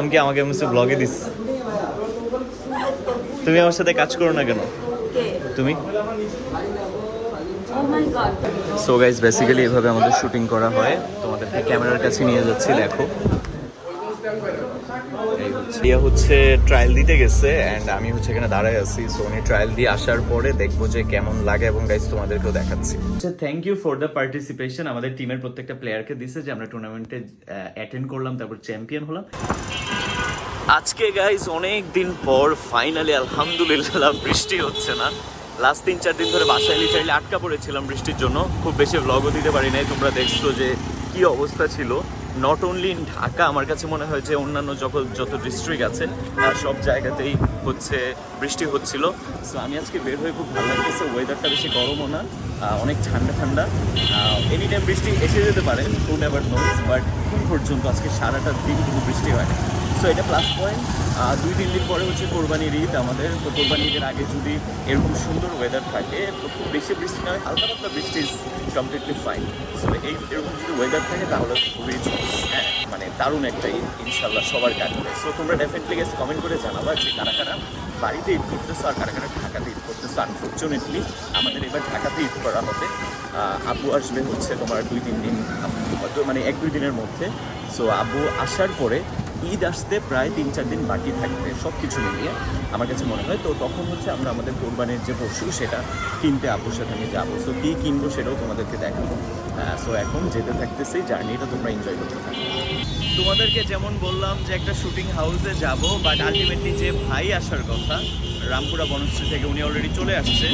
আমি কি আমাকে এমএসসি ব্লগে দিস? তুমি আমার সাথে কাজ করো না কেন? তুমি? সো গাইজ বেসিক্যালি এভাবে আমাদের শুটিং করা হয়। তোমাদেরকে ক্যামেরার কাছে নিয়ে যাচ্ছি দেখো। হচ্ছে ইয়ে হচ্ছে ট্রায়াল দিতে গেছে অ্যান্ড আমি হচ্ছে এখানে দাঁড়ায় আছি। সো উনি ট্রায়াল দিয়ে আসার পরে দেখব যে কেমন লাগে এবং গাইজ তোমাদেরকেও দেখাচ্ছি। Thank you for the participation আমাদের টিমের প্রত্যেকটা প্লেয়ারকে দিছে যে আমরা টুর্নামেন্টে অ্যাটেন্ড করলাম তারপর চ্যাম্পিয়ন হলাম। আজকে গাইজ অনেক দিন পর ফাইনালি আলহামদুলিল্লাহ, বৃষ্টি হচ্ছে না। লাস্ট তিন, চার দিন ধরে বাসায় চাইলে আটকা পড়েছিলাম বৃষ্টির জন্য। খুব বেশি ব্লগও দিতে পারি নাই, তোমরা দেখছ যে কি অবস্থা ছিল। নট অনলি ইন ঢাকা, আমার কাছে মনে হয় যে অন্যান্য যত যত ডিস্ট্রিক্ট আছে সব জায়গাতেই হচ্ছে, বৃষ্টি হচ্ছিল। সো আমি আজকে বের হয়ে খুব ভালো লাগতেছে ওয়েদারটা বেশি গরমও না অনেক ঠান্ডা ঠান্ডা। এনি টাইম বৃষ্টি এসে যেতে পারে টু নেভার নোস বাট পর্যন্ত আজকে সারাটা দিন কিন্তু বৃষ্টি হয়। সো এটা প্লাস পয়েন্ট দুই, তিন দিন পরে হচ্ছে কোরবানির ঈদ আমাদের। তো কোরবানি ঈদের আগে যদি এরকম সুন্দর ওয়েদার থাকে খুব বেশি বৃষ্টি নয়, হালকা পাতলা বৃষ্টি ইজ কমপ্লিটলি ফাইন সো এই এরকম যদি ওয়েদার থাকে, তাহলে খুবই হ্যাঁ মানে দারুণ একটা ঈদ ইনশাল্লাহ সবার কাটবে সো তোমরা ডেফিনেটলি গেস কমেন্ট করে জানাবা যে কারা কারা বাড়িতে ঈদ করতেছো আর কারা কারা ঢাকাতে ঈদ করতেছো। আনফর্চুনেটলি আমাদের এবার ঢাকাতে ঈদ করা হবে। আব্বু আসবে হচ্ছে তোমার দুই, তিন দিন মানে এক, দুই দিনের মধ্যে। সো আব্বু আসার পরে ঈদ আসতে প্রায় তিন, চার দিন বাকি থাকবে সব কিছু মিলিয়ে, আমার কাছে মনে হয়। তো তখন হচ্ছে আমরা আমাদের কোরবানির যে পশু, সেটা কিনতে আব্বুর সাথে আমি যাব। সো কী কিনবো সেটাও তোমাদেরকে দেখাবো। সো এখন যেতে থাকতেছি, জার্নিটা তোমরা এনজয় করতে থাকো। তোমাদেরকে যেমন বললাম যে একটা শুটিং হাউসে যাব বাট আলটিমেটলি যে ভাই আসার কথা রামপুরা বনশ্রী থেকে উনি অলরেডি চলে আসছে।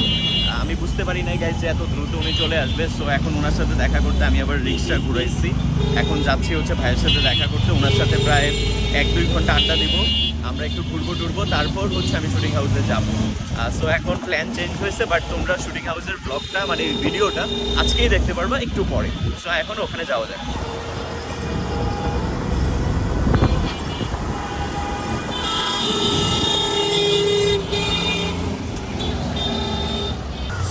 আমি বুঝতে পারি নাই গাইজ যে এত দ্রুত উনি চলে আসবে। সো এখন ওনার সাথে দেখা করতে আমি আবার রিক্সা ঘুরাইছি। এখন যাচ্ছি হচ্ছে ভাইয়ের সাথে দেখা করতে। ওনার সাথে প্রায় এক দুই ঘণ্টা আড্ডা দিব। আমরা একটু ঘুরবো টুরবো, তারপর হচ্ছে আমি শুটিং হাউসে যাব। সো এখন প্ল্যান চেঞ্জ হয়েছে বাট তোমরা শুটিং হাউসের ব্লগটা মানে ভিডিওটা আজকেই দেখতে পারবা একটু পরে। সো এখন ওখানে যাওয়া যায়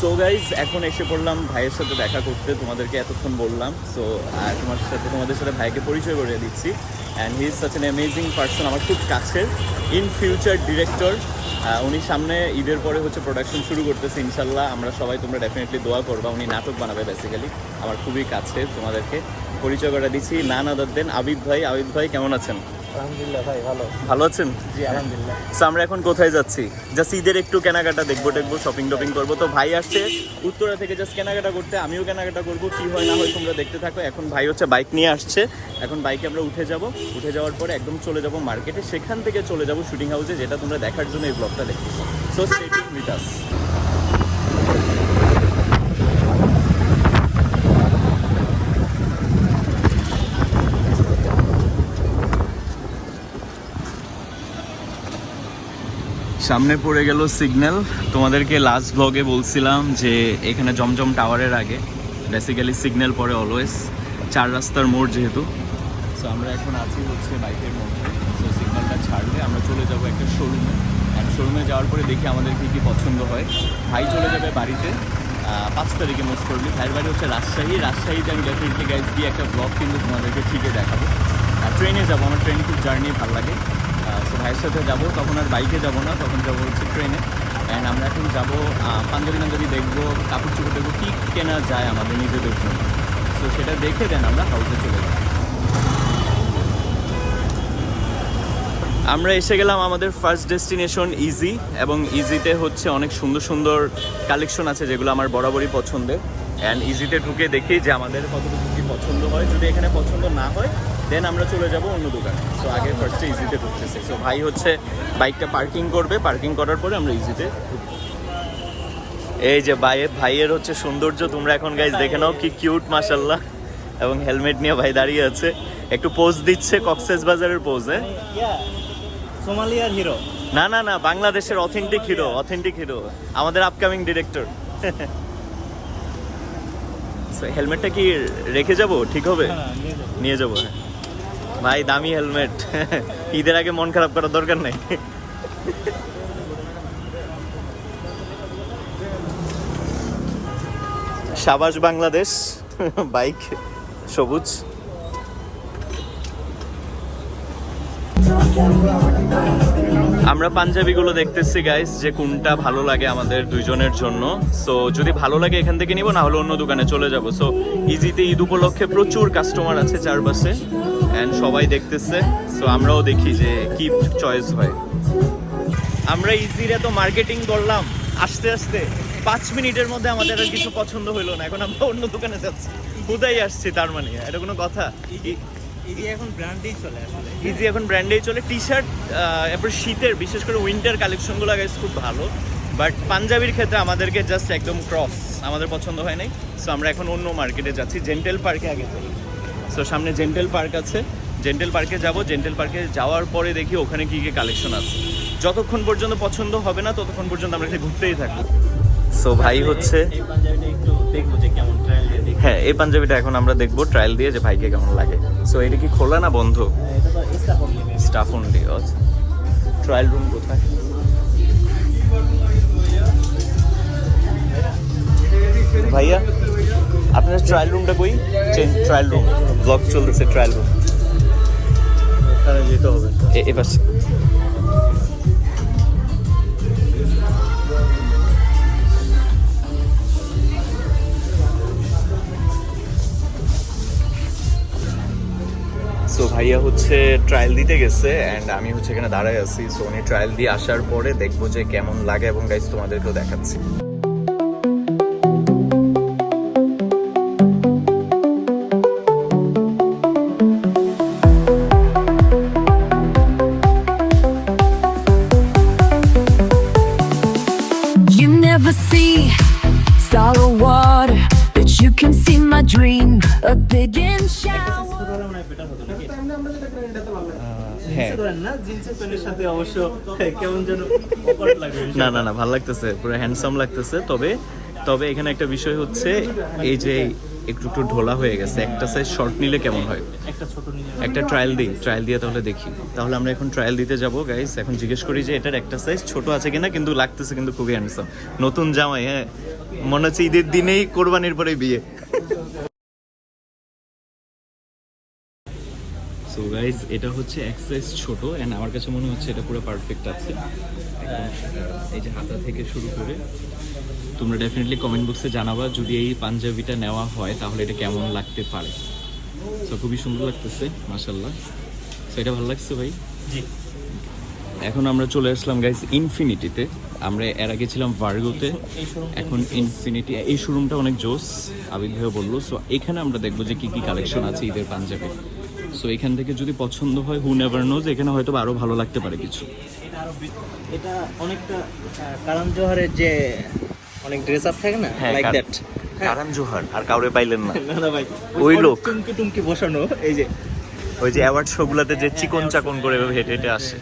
সো গাইজ এখন এসে পড়লাম ভাইয়ের সাথে দেখা করতে, তোমাদেরকে এতক্ষণ বললাম। সো তোমার সাথে, তোমাদের সাথে ভাইকে পরিচয় করে দিচ্ছি। And he is such an amazing person আমার খুব কাছের। ইন ফিউচার ডিরেক্টর উনি সামনে ঈদের পরে হচ্ছে প্রোডাকশন শুরু করতেছে, ইনশাল্লাহ। আমরা সবাই তোমরা ডেফিনেটলি দোয়া করবা, উনি নাটক বানাবে বেসিক্যালি আমার খুবই কাছে তোমাদেরকে। পরিচয় করে দিচ্ছি। নান আদার দেন আবিদ ভাই। আবিদ ভাই কেমন আছেন? আলহামদুলিল্লাহ ভাই ভালো। ভালো আছেন? জি আলহামদুলিল্লাহ। সো আমরা এখন কোথায় যাচ্ছি? জাস্ট ঈদের একটু কেনাকাটা দেখব টেকবো শপিং টপিং করব। তো ভাই আসছে উত্তরা থেকে জাস্ট কেনাকাটা করতে। আমিও কেনাকাটা করব। কি হয় না হয় তোমরা দেখতে থাকো। এখন ভাই হচ্ছে বাইক নিয়ে আসছে। এখন বাইকে আমরা উঠে যাব। উঠে যাওয়ার পরে একদম চলে যাব মার্কেটে সেখান থেকে চলে যাব শুটিং হাউসে যেটা তোমরা দেখার জন্য এই ব্লগটা দেখতেছো। সো স্টেটিং উইথ সামনে পড়ে গেল সিগন্যাল তোমাদেরকে লাস্ট ব্লগে বলছিলাম যে এখানে জমজম টাওয়ারের আগে। বেসিক্যালি সিগন্যাল পরে অলওয়েজ চার রাস্তার মোড় যেহেতু। সো আমরা এখন আছি হচ্ছে বাইকের মধ্যে। সো সিগন্যালটা ছাড়লে আমরা চলে যাব একটা শোরুমে অ্যান্ড শোরুমে যাওয়ার পরে দেখি আমাদের কী কী পছন্দ হয়। ভাই চলে যাবে বাড়িতে। পাঁচ তারিখে মোস্ট করলি ভাইয়ের বাড়ি হচ্ছে রাজশাহী। রাজশাহীতে আমি ডেফিনেটলি গাইজ দিয়ে একটা ব্লগ কিন্তু তোমাদেরকে ঠিকই দেখাবো। আর ট্রেনে যাব। আমার ট্রেন খুব জার্নি ভালো লাগে। সো ভাইয়ের সাথে যাব, তখন আর বাইকে যাব না, তখন যাব হচ্ছে ট্রেনে অ্যান্ড আমরা এখন যাব পাঞ্জাবি টাঞ্জাবি দেখব, কাপড় চোপড় দেখব, কী কেনা যায় আমাদের নিজেদের জন্য। সো সেটা দেখে দেন আমরা হাউসে চলে যাব। আমরা এসে গেলাম আমাদের ফার্স্ট ডেস্টিনেশন ইজি এবং ইজিতে হচ্ছে অনেক সুন্দর সুন্দর কালেকশন আছে যেগুলো আমার বরাবরই পছন্দের। অ্যান্ড ইজিতে ঢুকে দেখি যে আমাদের কতটুকু কি পছন্দ হয়। যদি এখানে পছন্দ না হয় দেন আমরা চলে যাব অন্য দোকানে। সো আগে ফার্স্টে ইজিতে ঢুকতেছি। সো ভাই হচ্ছে বাইকটা পার্কিং করবে। পার্কিং করার পরে আমরা ইজিতে এই যে ভাইয়ের ভাইয়ের হচ্ছে সৌন্দর্য। তোমরা এখন গাইজ দেখে নাও কি কিউট মাসাল্লাহ এবং হেলমেট নিয়ে ভাই দাঁড়িয়ে আছে। একটু পোজ দিচ্ছে কক্সেস বাজারের পোজ হ্যাঁ? সোমালিয়ার হিরো না না না বাংলাদেশের অথেন্টিক হিরো অথেন্টিক হিরো আমাদের আপকামিং ডিরেক্টর হেলমেটটা কি রেখে যাব? ঠিক হবে? নিয়ে যাব হ্যাঁ। ভাই দামি হেলমেট। ঈদের আগে মন খারাপ করার দরকার নেই। সাবাস বাংলাদেশ বাইক সবুজ। আমরা পাঞ্জাবিগুলো দেখতেছি গাইস যে কোনটা ভালো লাগে আমাদের দুইজনের জন্য। সো যদি ভালো লাগে এখান থেকে নিব, না হলে অন্য দোকানে চলে যাব। সো ইজিতে ঈদ উপলক্ষে প্রচুর কাস্টমার আছে চারপাশে অ্যান্ড সবাই দেখতেছে। সো আমরাও দেখি যে কি চয়েস হয়। আমরা ইজিরে তো মার্কেটিং করলাম, আস্তে আস্তে পাঁচ মিনিটের মধ্যে আমাদের আর কিছু পছন্দ হলো না। এখন আমরা অন্য দোকানে যাচ্ছি। কোথায় আসছি তার মানে? এটা কোনো কথা? ই- এখন ব্র্যান্ডেই চলে আসলে। ইজি এখন ব্র্যান্ডেই চলে। টি শার্ট এরপর শীতের বিশেষ করে উইন্টার কালেকশনগুলো গাইস খুব ভালো। বাট পাঞ্জাবির ক্ষেত্রে আমাদেরকে জাস্ট একদম ক্রস আমাদের পছন্দ হয় নাই। সো আমরা এখন অন্য মার্কেটে যাচ্ছি জেন্টেল পার্কে আগে যাই। সো সামনে জেন্টেল পার্ক আছে। জেন্টেল পার্কে যাব। জেন্টেল পার্কে যাওয়ার পরে দেখি ওখানে কি কী কালেকশন আছে। যতক্ষণ পর্যন্ত পছন্দ হবে না ততক্ষণ পর্যন্ত আমরা এখানে ঘুরতেই থাকব। সো ভাই হচ্ছে পাঞ্জাবিটা একটু দেখব যে কেমন ট্রায়াল হ্যাঁ এই পাঞ্জাবিটা এখন আমরা দেখব ট্রায়াল দিয়ে যে ভাইকে কেমন লাগে। সো এটা কি খোলা না বন্ধ? স্টাফ অনলি ট্রায়াল রুম কোথায়? ভাইয়া আপনার ট্রায়াল রুমটা কই? চেঞ্জ ট্রায়াল রুম ব্লগ চলতেছে ট্রায়াল রুম যেতে হবে। এ ভাইয়া হচ্ছে ট্রায়াল দিতে গেছে অ্যান্ড আমি হচ্ছে এখানে দাঁড়ায় আছি সো উনি ট্রায়াল দিয়ে আসার পরে দেখব যে কেমন লাগে এবং গাইজ তোমাদেরকেও দেখাচ্ছি। না? জিন্সের প্যান্টের সাথে অবশ্য কেমন যেন না না না ভালো লাগতেছে পুরো হ্যান্ডসাম লাগতেছে। তবে তবে এখানে একটা বিষয় হচ্ছে এই যে একটু একটু ঢোলা হয়ে গেছে একটা সাইজ শর্ট নিলে কেমন হয়? একটা ছোট একটা ট্রায়াল দিই ট্রায়াল দিয়ে তাহলে দেখি। তাহলে আমরা এখন ট্রায়াল দিতে যাব গাইস এখন জিজ্ঞেস করি যে এটার একটা সাইজ ছোট আছে কিনা কিন্তু লাগতেছে কিন্তু খুবই হ্যান্ডসাম নতুন জামাই হ্যাঁ। মনে হচ্ছে ঈদের দিনেই কোরবানির পরে বিয়ে। গাইজ এটা হচ্ছে এক সাইজ ছোট অ্যান্ড আমার কাছে মনে হচ্ছে এটা পুরো পারফেক্ট আছে। এই যে হাতা থেকে শুরু করে তোমরা ডেফিনেটলি কমেন্ট বক্সে জানাবা যদি এই পাঞ্জাবিটা নেওয়া হয় তাহলে এটা কেমন লাগতে পারে। তো খুবই সুন্দর লাগতেছে মাশাল্লাহ তো এটা ভালো লাগছে ভাই? জি। এখন আমরা চলে আসলাম গাইজ ইনফিনিটিতে আমরা এর আগে ছিলাম ভার্গোতে এখন ইনফিনিটি এই শোরুমটা অনেক জোস আবিল ভাইও বলল। সো এখানে আমরা দেখব যে কি কি কালেকশন আছে ঈদের পাঞ্জাবি সো এখান থেকে যদি পছন্দ হয় হু নেভার নোজ এখানে হয়তো বা আরও ভালো লাগতে পারে কিছু। এটা আরও বি- এটা অনেকটা কারণ জোহারের যে অনেক ড্রেস আপ থাকে না লাইক দ্যাট কারণ জোহার আর কাউরে পাইলেন না। না না ভাই ওই লোক। টুমকি টুমকি বসানো এই যে। ওই যে অ্যাওয়ার্ড শো গুলাতে যে চিকন চাকন করে এভাবে হেঁটে হেঁটে আসে।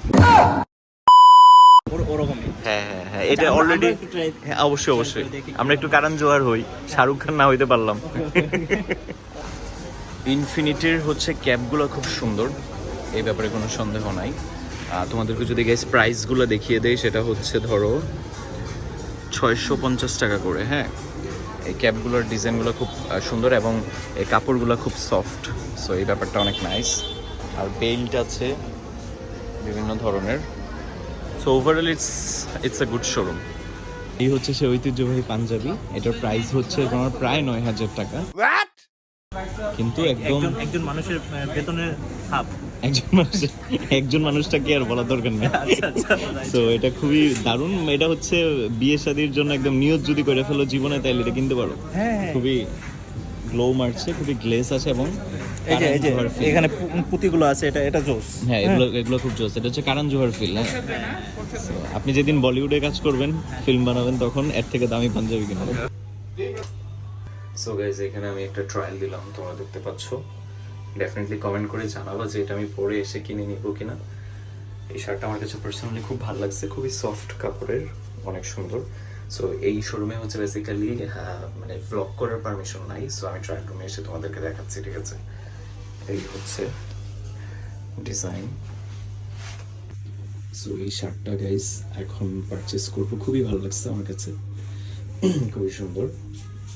হ্যাঁ হ্যাঁ হ্যাঁ এটা আমরা- অলরেডি একটু হ্যাঁ অবশ্যই অবশ্যই। আমরা একটু কারণ জোয়ার হই শাহরুখ খান না হইতে পারলাম। ইনফিনিটির হচ্ছে ক্যাবগুলো খুব সুন্দর। এই ব্যাপারে কোনো সন্দেহ নাই। তোমাদেরকে যদি গ্যাস প্রাইসগুলো দেখিয়ে দেয় সেটা হচ্ছে ধরো ছয়শো পঞ্চাশ টাকা করে হ্যাঁ? এই ক্যাবগুলোর ডিজাইনগুলো খুব সুন্দর এবং এই কাপড়গুলো খুব সফট সো এই ব্যাপারটা অনেক নাইস আর বেল্ট আছে বিভিন্ন ধরনের। So overall it's it's a good showroom এই হচ্ছে সে ঐতিহ্যবাহী পাঞ্জাবি। এটার প্রাইস হচ্ছে তোমার প্রায় নয় হাজার টাকা। কিন্তু একদম একজন মানুষের বেতনের হাফ একজন মানুষ একজন মানুষটাকে আর বলা দরকার নেই? আচ্ছা আচ্ছা তো এটা খুবই দারুণ। এটা হচ্ছে বিয়ে শাদির জন্য একদম নিয়ত যদি করে ফেলো জীবনে তাইলে এটা কিনতে পারো। হ্যাঁ হ্যাঁ। খুবই গ্লো মারছে খুবই গ্লেস আছে এবং এই যে এই যে কারণ জোহার feel। এখানে পুঁতিগুলো আছে এটা এটা জোস। হ্যাঁ এগুলো এগুলো খুব জোস। এটা হচ্ছে কারণ জোহার ফিল হ্যাঁ। আপনি যেদিন বলিউডে কাজ করবেন ফিল্ম বানাবেন তখন এর থেকে দামি পাঞ্জাবি কিনবেন। সো গাইজ এখানে আমি একটা ট্রায়াল দিলাম, তোমরা দেখতে পাচ্ছ। ডেফিনেটলি কমেন্ট করে জানাব যে এটা আমি পরে এসে কিনে নিব কিনা। এই শার্টটা আমার কাছে পার্সোনালি খুব ভালো লাগছে, খুবই সফট কাপড়ের, অনেক সুন্দর। সো এই শোরুমে হচ্ছে বেসিক্যালি মানে ব্লগ করার পারমিশন নাই। সো আমি ট্রায়াল রুমে এসে তোমাদেরকে দেখাচ্ছি, ঠিক আছে? এই হচ্ছে ডিজাইন সো এই শার্টটা গাইস এখন পারচেস করব। খুবই ভালো লাগছে আমার কাছে। খুবই সুন্দর।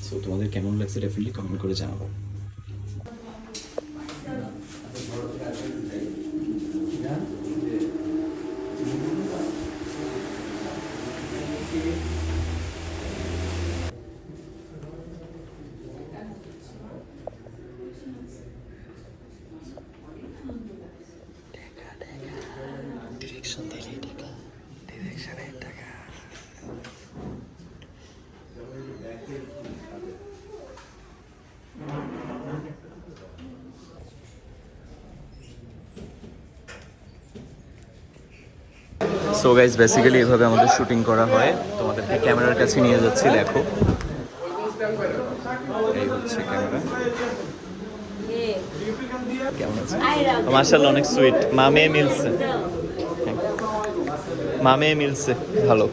সো তোমাদের কেমন লাগছে ডেফিনেটলি কমেন্ট করে জানাব। সো গাইজ বেসিক্যালি এভাবে আমাদের শুটিং করা হয়। তোমাদেরকে ক্যামেরার কাছে নিয়ে যাচ্ছি দেখো। এই হচ্ছে ক্যামেরা। কেমন আছে? মার্শাল্লাহ অনেক সুইট মা মেয়ে মিলছে। হ্যাঁ। মা মিলছে। ভালো।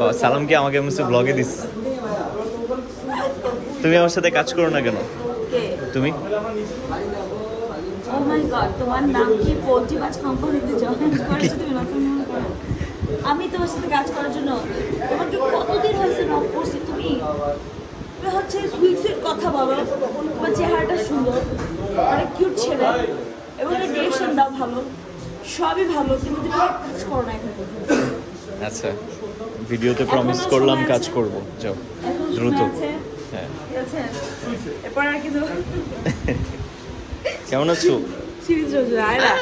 ও সালাম কি আমাকে এমন ব্লগে দিস? তুমি আমার সাথে কাজ করো না কেন? তুমি? তোমার নাম কি পোল্ট্রিবাজ কোম্পানিতে জয়েন করেছ তুমি? নতুন? আমি তোমার সাথে কাজ করার জন্য তোমাকে কতদিন হয়েছে নক করছি তুমি? হচ্ছে সুইট সুইট কথা বলো তোমার চেহারাটা সুন্দর অনেক কিউট ছেলে এবং ডিরেকশনটাও ভালো সবই ভালো কিন্তু তুমি কাজ করো না এখন। আচ্ছা ভিডিওতে প্রমিস করলাম কাজ। করব। যাও দ্রুত। হ্যাঁ। এরপর আর কিন্তু কেমন আছো? সিরিজ রয়েছে আয়রা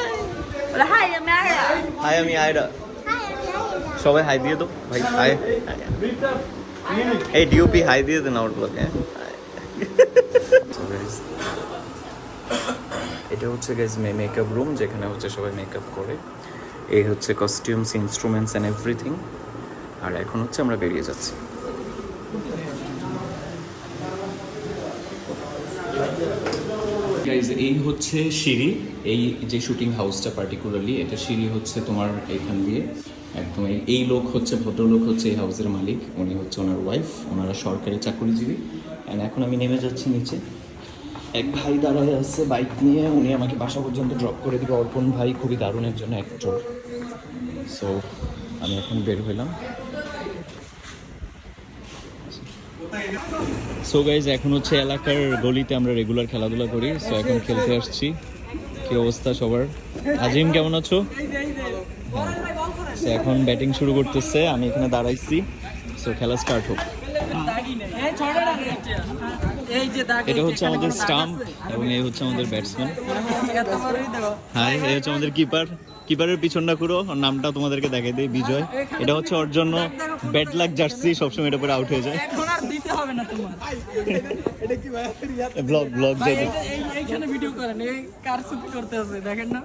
বলে হাই আমি আয়রা হাই আমি আয়রা সবাই হাই দিয়ে দাও ভাই হাই এই ডিওপি হাই দিয়ে দেন আউট ব্লকে এটা হচ্ছে গাইজ মেকআপ রুম যেখানে হচ্ছে সবাই মেকআপ করে। এই হচ্ছে কস্টিউমস ইনস্ট্রুমেন্টস অ্যান্ড এভরিথিং আর এখন হচ্ছে আমরা বেরিয়ে যাচ্ছি। গাইজ এই হচ্ছে সিঁড়ি। এই যে শুটিং হাউসটা পার্টিকুলারলি এটা সিঁড়ি হচ্ছে তোমার এখান দিয়ে। একদম এই- লোক হচ্ছে ভদ্রলোক হচ্ছে এই হাউসের মালিক। উনি হচ্ছে ওনার ওয়াইফ ওনারা সরকারি চাকরিজীবী। অ্যান্ড এখন আমি নেমে যাচ্ছি নিচে। এক ভাই দাঁড়ায় আছে বাইক নিয়ে। উনি আমাকে বাসা পর্যন্ত ড্রপ করে দিবে। অর্পণ ভাই খুবই দারুণ একজন অ্যাক্টর সো আমি এখন বের হইলাম। সো গাইজ এখন হচ্ছে এলাকার গলিতে আমরা রেগুলার খেলাধুলা করি। সো এখন খেলতে আসছি। কি অবস্থা সবার? আজিম, কেমন আছো? সো এখন ব্যাটিং শুরু করতেছে। আমি এখানে দাঁড়াইছি। সো খেলা স্টার্ট হোক। এটা হচ্ছে আমাদের স্টাম্প এবং এই হচ্ছে আমাদের ব্যাটসম্যান হাই এই হচ্ছে আমাদের কিপার কিপারের পিছনটা ওর নামটা তোমাদেরকে দেখাই দেয় বিজয়। এটা হচ্ছে ওর জন্য ব্যাট লাক জার্সি সবসময় এটা পরে আউট হয়ে যায়। হবে না তোমার। ব্লগ ব্লগ ভাই, এই যে এইখানে ভিডিও করেন এই কার সুপি করতে আছে দেখেন না?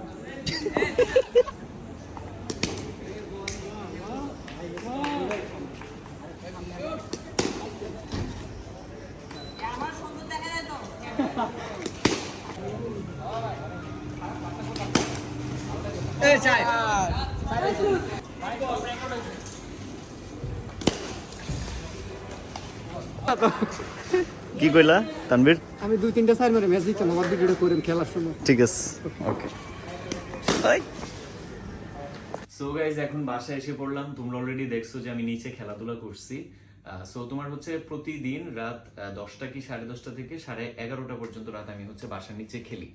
কি কইলা তানভীর? আমি দুই তিনটা সাইড মেরে ম্যাচ আমার ভিডিওটা করেন খেলার সময়। ঠিক আছে ওকে সো গাইজ এখন বাসায় এসে পড়লাম। তোমরা অলরেডি দেখছ যে আমি নিচে খেলাধুলা করছি। সো তোমার হচ্ছে প্রতিদিন রাত দশটা কি সাড়ে দশটা থেকে সাড়ে এগারোটা পর্যন্ত রাত আমি হচ্ছে বাসার নিচে খেলি।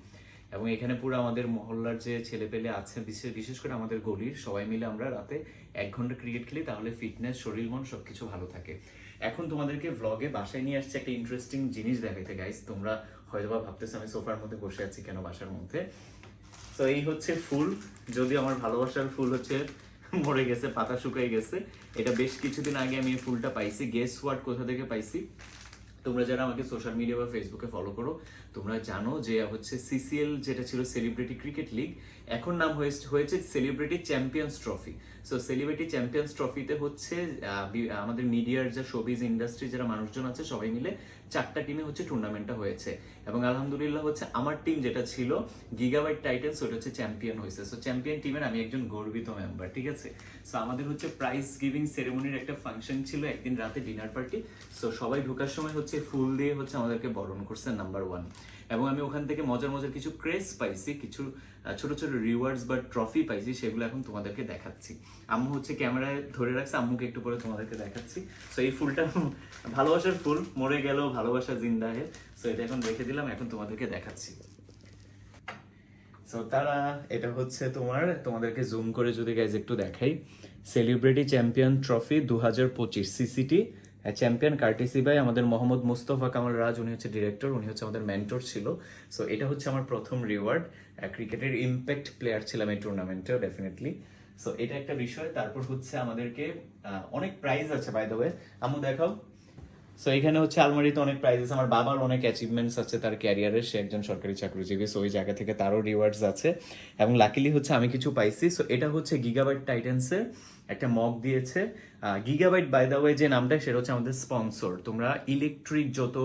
এবং এখানে পুরো আমাদের মহল্লার যে ছেলে পেলে আছে বিশেষ বিশেষ করে আমাদের গলির সবাই মিলে আমরা রাতে এক ঘণ্টা ক্রিকেট খেলি তাহলে ফিটনেস শরীর মন সবকিছু ভালো থাকে। এখন তোমাদেরকে ভ্লগে বাসায় নিয়ে আসছে একটা ইন্টারেস্টিং জিনিস দেখাইতে গাইজ তোমরা হয়তোবা ভাবতেছো আমি সোফার মধ্যে বসে আছি কেন বাসার মধ্যে? তো এই হচ্ছে ফুল। যদি আমার ভালোবাসার ফুল হচ্ছে মরে গেছে, পাতা শুকিয়ে গেছে। এটা বেশ কিছুদিন আগে আমি এই ফুলটা পাইছি। গেস ওয়ার্ড কোথা থেকে পাইছি? তোমরা যারা আমাকে সোশ্যাল মিডিয়া বা ফেসবুকে ফলো করো, তোমরা জানো যে হচ্ছে সিসিএল যেটা ছিল সেলিব্রিটি ক্রিকেট লিগ এখন নাম হয়েছে- celebrity champions trophy so celebrity champions ট্রফিতে হচ্ছে আমাদের মিডিয়ার যে শোবিজ ইন্ডাস্ট্রি যারা মানুষজন আছে, সবাই মিলে চারটা টিমে হচ্ছে টুর্নামেন্টটা হয়েছে। এবং আলহামদুলিল্লাহ হচ্ছে আমার টিম যেটা ছিল গিগাবাইট টাইটেন্স ওটা হচ্ছে চ্যাম্পিয়ন হয়েছে। সো চ্যাম্পিয়ন টিমের আমি একজন গর্বিত মেম্বার ঠিক আছে? সো আমাদের হচ্ছে প্রাইজ গিভিং সেরেমনির একটা ফাংশন ছিল একদিন রাতে ডিনার পার্টি সো সবাই ঢোকার সময় হচ্ছে ফুল দিয়ে হচ্ছে আমাদেরকে বরণ করছে নাম্বার ওয়ান এবং আমি ওখান থেকে মজার মজার কিছু ক্রেজ পাইছি, কিছু ছোট ছোট রিওয়ার্ডস বা ট্রফি পাইছি, সেগুলো এখন তোমাদেরকে দেখাচ্ছি। আম্মু হচ্ছে ক্যামেরায় ধরে রাখছে, আম্মুকে একটু পরে তোমাদেরকে দেখাচ্ছি। সো এই ফুলটা ভালোবাসার ফুল, মরে গেল, ভালোবাসা জিন্দা হে। সো এটা এখন রেখে দিলাম, এখন তোমাদেরকে দেখাচ্ছি। সো তারা, এটা হচ্ছে তোমার, তোমাদেরকে জুম করে যদি গাইজ একটু দেখাই। সেলিব্রিটি চ্যাম্পিয়ন ট্রফি দু হাজার পঁচিশ সিসিটি চ্যাম্পিয়ন কার্টিসি ভাই আমাদের মোহাম্মদ মুস্তফা কামাল রাজ, উনি হচ্ছে ডিরেক্টর উনি হচ্ছে আমাদের মেন্টর ছিল। সো এটা হচ্ছে আমার প্রথম রিওয়ার্ড ক্রিকেটের ইম্প্যাক্ট প্লেয়ার ছিলাম এই টুর্নামেন্টেও ডেফিনেটলি সো এটা একটা বিষয়। তারপর হচ্ছে আমাদেরকে অনেক প্রাইজ আছে বাই দ্য ওয়ে আমু দেখাও। সো এখানে হচ্ছে আলমারিতে অনেক প্রাইজেস আমার বাবার অনেক অ্যাচিভমেন্টস আছে তার ক্যারিয়ারে সে একজন সরকারি চাকরিজীবী সো ওই জায়গা থেকে তারও রিওয়ার্ডস আছে। এবং লাকিলি হচ্ছে আমি কিছু পাইছি। সো এটা হচ্ছে গিগাবাইট টাইটেন্সের একটা মগ দিয়েছে। গিগাবাইট বাই দ্য ওয়ে যে নামটা, সেটা হচ্ছে আমাদের স্পন্সর তোমরা ইলেকট্রিক যত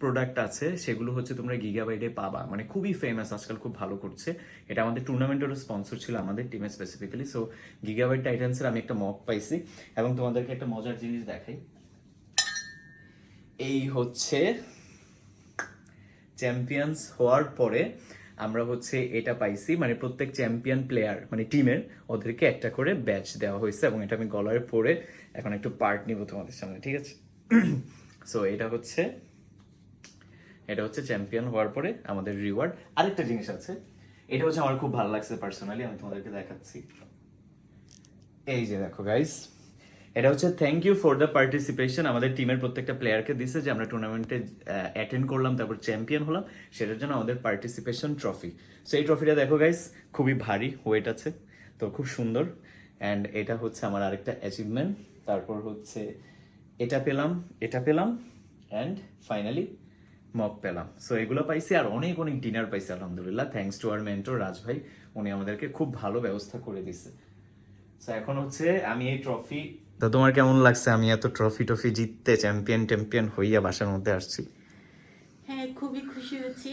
প্রোডাক্ট আছে, সেগুলো হচ্ছে তোমরা গিগাবাইটে পাবা। মানে খুবই ফেমাস আজকাল খুব ভালো করছে। এটা আমাদের টুর্নামেন্টেরও স্পন্সর ছিল আমাদের টিমে স্পেসিফিক্যালি সো গিগাবাইট টাইটেন্সের আমি একটা মগ পাইছি। এবং তোমাদেরকে একটা মজার জিনিস দেখাই। এই হচ্ছে চ্যাম্পিয়ন্স হওয়ার পরে আমরা হচ্ছে এটা পাইছি মানে প্রত্যেক চ্যাম্পিয়ন প্লেয়ার মানে টিমের ওদেরকে একটা করে ব্যাচ দেওয়া হয়েছে এবং এটা আমি গলায় পরে এখন একটু পার্ট নিব তোমাদের সামনে, ঠিক আছে? সো এটা হচ্ছে এটা হচ্ছে চ্যাম্পিয়ন হওয়ার পরে আমাদের রিওয়ার্ড আরেকটা জিনিস আছে, এটা হচ্ছে আমার খুব ভালো লাগছে পার্সোনালি আমি তোমাদেরকে দেখাচ্ছি। এই যে দেখো গাইস এটা হচ্ছে thank you for the participation আমাদের টিমের প্রত্যেকটা প্লেয়ারকে দিছে যে আমরা টুর্নামেন্টে অ্যাটেন্ড করলাম, তারপর চ্যাম্পিয়ন হলাম। সেটার জন্য আমাদের পার্টিসিপেশন ট্রফি সো এই ট্রফিটা দেখো গাইস খুবই ভারী ওয়েট আছে, তো খুব সুন্দর। অ্যান্ড এটা হচ্ছে আমার আরেকটা অ্যাচিভমেন্ট তারপর হচ্ছে এটা পেলাম এটা পেলাম অ্যান্ড ফাইনালি মক পেলাম। সো এগুলো পাইছি আর অনেক অনেক ডিনার পাইছি, আলহামদুলিল্লাহ। Thanks to our mentor Raj ভাই, উনি আমাদেরকে খুব ভালো ব্যবস্থা করে দিছে। সো এখন হচ্ছে আমি এই ট্রফি তো তোমার কেমন লাগছে? আমি এত ট্রফি টফি জিততে চ্যাম্পিয়ন চ্যাম্পিয়ন হইয়া বাসার মধ্যে আসছি। হ্যাঁ খুবই খুশি হয়েছি।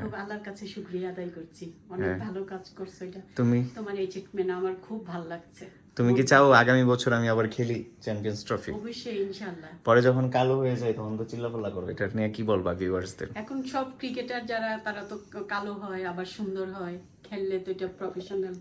খুব আল্লাহর কাছে শুক্রিয়া আদায় করছি। অনেক হ্যাঁ। ভালো কাজ করছ এটা। তুমি? তোমার এই ট্রিটমেন্ট আমার খুব ভালো লাগছে। তুমি কি চাও আগামী বছর আমি আবার খেলি চ্যাম্পিয়ন্স ট্রফি অবশ্যই ইনশাল্লাহ পরে যখন কালো হয়ে যায় তখন তো চিল্লাপাল্লা করো। এটা নিয়ে কি বলবা ভিউয়ার্সদের এখন সব ক্রিকেটার যারা তারা তো কালো হয় আবার সুন্দর হয়। খেললে তো এটা প্রফেশনাল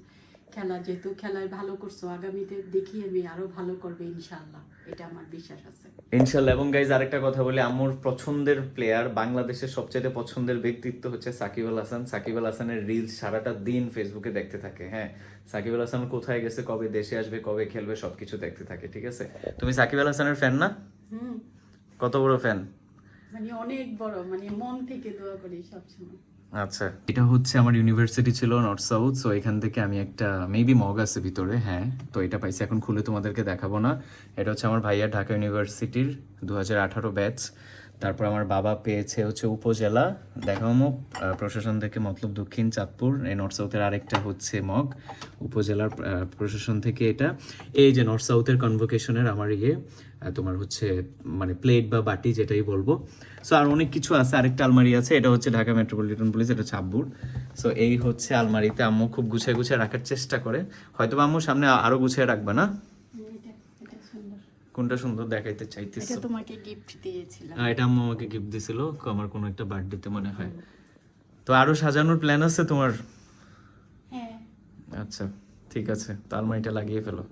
খেলা যেহেতু খেলায় ভালো করছ আগামীতে দেখি আমি আরও ভালো করবে ইনশাল্লাহ এটা আমার বিশ্বাস আছে। ইনশাল্লাহ এবং গাইজ আরেকটা কথা বলি আমার পছন্দের প্লেয়ার বাংলাদেশের সবচেয়ে পছন্দের ব্যক্তিত্ব হচ্ছে সাকিব আল হাসান। সাকিব আল হাসানের রিলস সারাটা দিন ফেসবুকে দেখতে থাকে হ্যাঁ? সাকিব আল হাসান কোথায় গেছে কবে দেশে আসবে কবে খেলবে সবকিছু দেখতে থাকে ঠিক আছে? তুমি সাকিব আল হাসানের ফ্যান না? হুম। কত বড় ফ্যান মানে অনেক বড় মানে মন থেকে দোয়া করি সবসময়। আচ্ছা। এটা হচ্ছে আমার ইউনিভার্সিটি ছিল নর্থ সাউথ সো এখান থেকে আমি একটা মেবি মগ আছে ভিতরে হ্যাঁ তো এটা পাইছি। এখন খুলে তোমাদেরকে দেখাবো না। এটা হচ্ছে আমার ভাইয়া ঢাকা ইউনিভার্সিটির দু হাজার আঠারো ব্যাচ তারপর আমার বাবা পেয়েছে হচ্ছে উপজেলা দেখামো প্রশাসন থেকে মতলব দক্ষিণ চাঁদপুর, এই নর্থ সাউথের আরেকটা হচ্ছে মগ, উপজেলার প্রশাসন থেকে এটা। এই যে নর্থ সাউথের কনভোকেশনের আমার ইয়ে তোমার হচ্ছে মানে প্লেট বা বাটি যেটাই বলব। সো আর অনেক কিছু আছে আরেকটা আলমারি আছে এটা হচ্ছে ঢাকা মেট্রোপলিটন পুলিশ এটা হচ্ছে আব্বুর সো এই হচ্ছে আলমারিতে আম্মু খুব গুছিয়ে গুছিয়ে রাখার চেষ্টা করে। হয়তো আম্মু সামনে আরও গুছিয়ে রাখবে না? কোনটা সুন্দর দেখাইতে চাইতেছো? এটা তোমাকে গিফট দিয়েছিলাম। হ্যাঁ, এটা আম্মু আমাকে গিফট দিছিল আমার কোনো একটা বার্থডেতে মনে হয়। তো আরও সাজানোর প্ল্যান আছে তোমার? হ্যাঁ। আচ্ছা ঠিক আছে তো আলমারিটা লাগিয়ে ফেলো।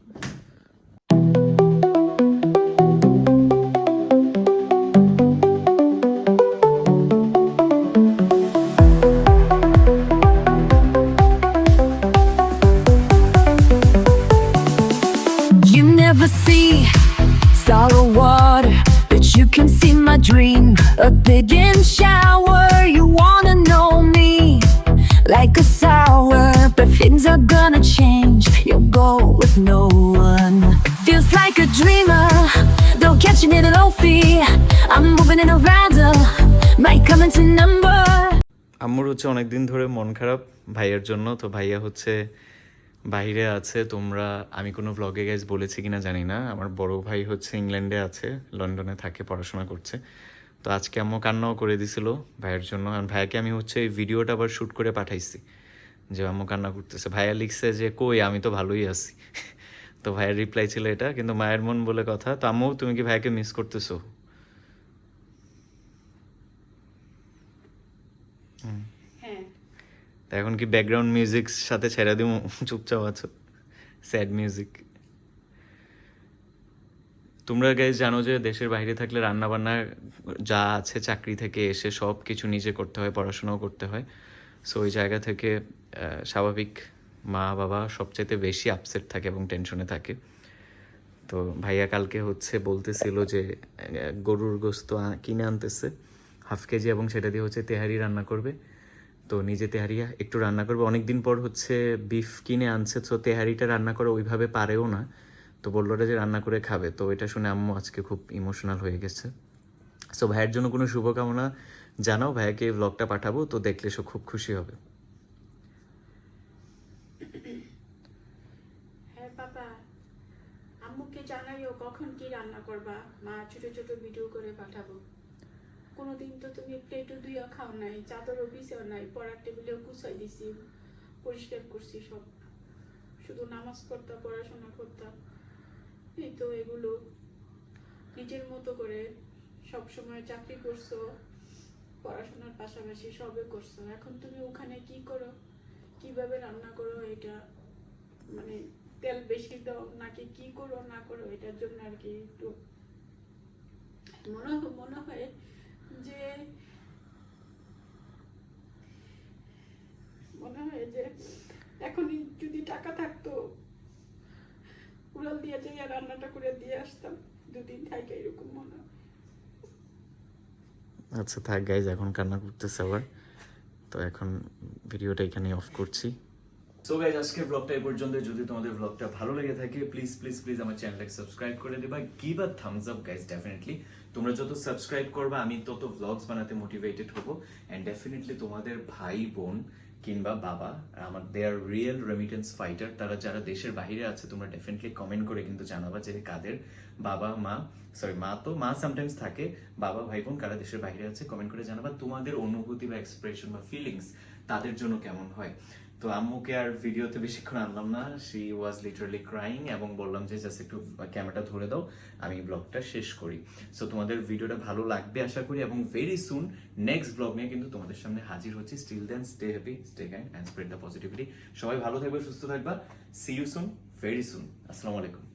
Can see my dream. A big in shower, you wanna know me like a sour, but things are gonna change. You'll go with no one. Feels like a dreamer, though catching it low fee. I'm moving in a random, might come into number. আম্মুর হচ্ছে অনেকদিন ধরে মন খারাপ ভাইয়ের জন্য তো ভাইয়া হচ্ছে বাইরে আছে, তোমরা, আমি কোনো ভ্লগে গাইজ বলেছি কিনা জানি না। আমার বড় ভাই হচ্ছে ইংল্যান্ডে আছে, লন্ডনে থাকে, পড়াশোনা করছে। তো আজকে আম্মু কান্নাও করে দিছিল ভাইয়ের জন্য। আর ভাইয়াকে আমি হচ্ছে এই ভিডিওটা আবার শ্যুট করে পাঠাইছি, যে আম্মু কান্না করতেছে। ভাইয়া লিখছে যে, কই, আমি তো ভালোই আছি। তো ভাইয়ের রিপ্লাই ছিল এটা, কিন্তু মায়ের মন বলে কথা। তো আম্মু, তুমি কি ভাইয়াকে মিস করতেছো? হ্যাঁ এখন কি ব্যাকগ্রাউন্ড মিউজিক সাথে ছেড়ে দিব? চুপচাপ আছো। স্যাড মিউজিক তোমরা গাইজ জানো যে দেশের বাইরে থাকলে রান্না বান্না যা আছে চাকরি থেকে এসে সব কিছু নিজে করতে হয়, পড়াশোনাও করতে হয়। সো ওই জায়গা থেকে স্বাভাবিক মা বাবা সবচাইতে বেশি আপসেট থাকে এবং টেনশনে থাকে। তো ভাইয়া কালকে হচ্ছে বলতেছিল যে গরুর গোস্ত কিনে আনতেছে। হাফ কেজি এবং সেটা দিয়ে হচ্ছে তেহারি রান্না করবে। তো নিজে তেহারিয়া একটু রান্না করবে। অনেকদিন পর হচ্ছে বিফ কিনে আনছে, তো তেহারিটা রান্না করা ওইভাবে পারেও না। তো বলল যে রান্না করে খাবে। তো এটা শুনে আম্মু আজকে খুব ইমোশনাল হয়ে গেছে। সো ভাইয়ের জন্য কোনো শুভকামনা জানাও। ভাইয়াকে ব্লগটা পাঠাবো, তো দেখলে সে খুব খুশি হবে। হ্যাঁ কখন কি রান্না করবা। মা ছোট ছোট ভিডিও করে পাঠাবো। কোনোদিন তো তুমি প্লেটও ধুইয়া খাও নাই, চাদরও বিছেও নাই, পড়ার টেবিলেও গুছাই দিছি, পরিষ্কার করছি সব। শুধু নামাজ পড়তা, পড়াশোনা করতাম এই তো এগুলো। নিজের মতো করে সব সময় চাকরি করছ, পড়াশোনার পাশাপাশি সবে করছ। এখন তুমি ওখানে কি করো? কীভাবে রান্না করো এটা? মানে তেল বেশি দাও নাকি কি করো না করো এটার জন্য আর কি একটু মনে হয়- মনে হয় যে মনে হয় যে এখনই যদি টাকা থাকতো উড়াল দিয়ে যাই রান্নাটা করে দিয়ে আসতাম দুদিন থাকে এরকম মনে হয়। আচ্ছা থাক গাইজ এখন কান্না করতেছে আবার। তো এখন ভিডিওটা এখানে অফ করছি। সো গাইজ আজকের ব্লগটা এই পর্যন্ত যদি তোমাদের ব্লগটা ভালো লেগে থাকে প্লিজ প্লিজ প্লিজ আমার চ্যানেলটাকে সাবস্ক্রাইব করে দেবা। Give a thumbs up guys definitely তোমরা যত সাবস্ক্রাইব করবে, আমি তত ব্লগস বানাতে মোটিভেটেড হব। অ্যান্ড ডেফিনেটলি তোমাদের ভাই, বোন কিংবা বাবা, আমার they are real remittance fighter তারা যারা দেশের বাইরে আছে, তোমরা ডেফিনেটলি কমেন্ট করে কিন্তু জানাবা যে কাদের বাবা, মা সরি মা তো, মা সামটাইমস থাকে। বাবা, ভাই, বোন কারা দেশের বাইরে আছে কমেন্ট করে জানাবা। তোমাদের অনুভূতি বা এক্সপ্রেশন বা ফিলিংস তাদের জন্য কেমন হয়? তো আম্মুকে আর ভিডিওতে বেশিক্ষণ আনলাম না। শি ওয়াজ লিটারলি ক্রাইং এবং বললাম যে, জাস্ট একটু ক্যামেরাটা ধরে দাও, আমি ব্লগটা শেষ করি। সো তোমাদের ভিডিওটা ভালো লাগবে আশা করি এবং ভেরি সুন নেক্সট ব্লগ নিয়ে কিন্তু তোমাদের সামনে হাজির হচ্ছি। Still then stay happy stay kind and spread the positivity সবাই ভালো থাকবে, সুস্থ থাকবা। See you soon very soon আসসালামু আলাইকুম।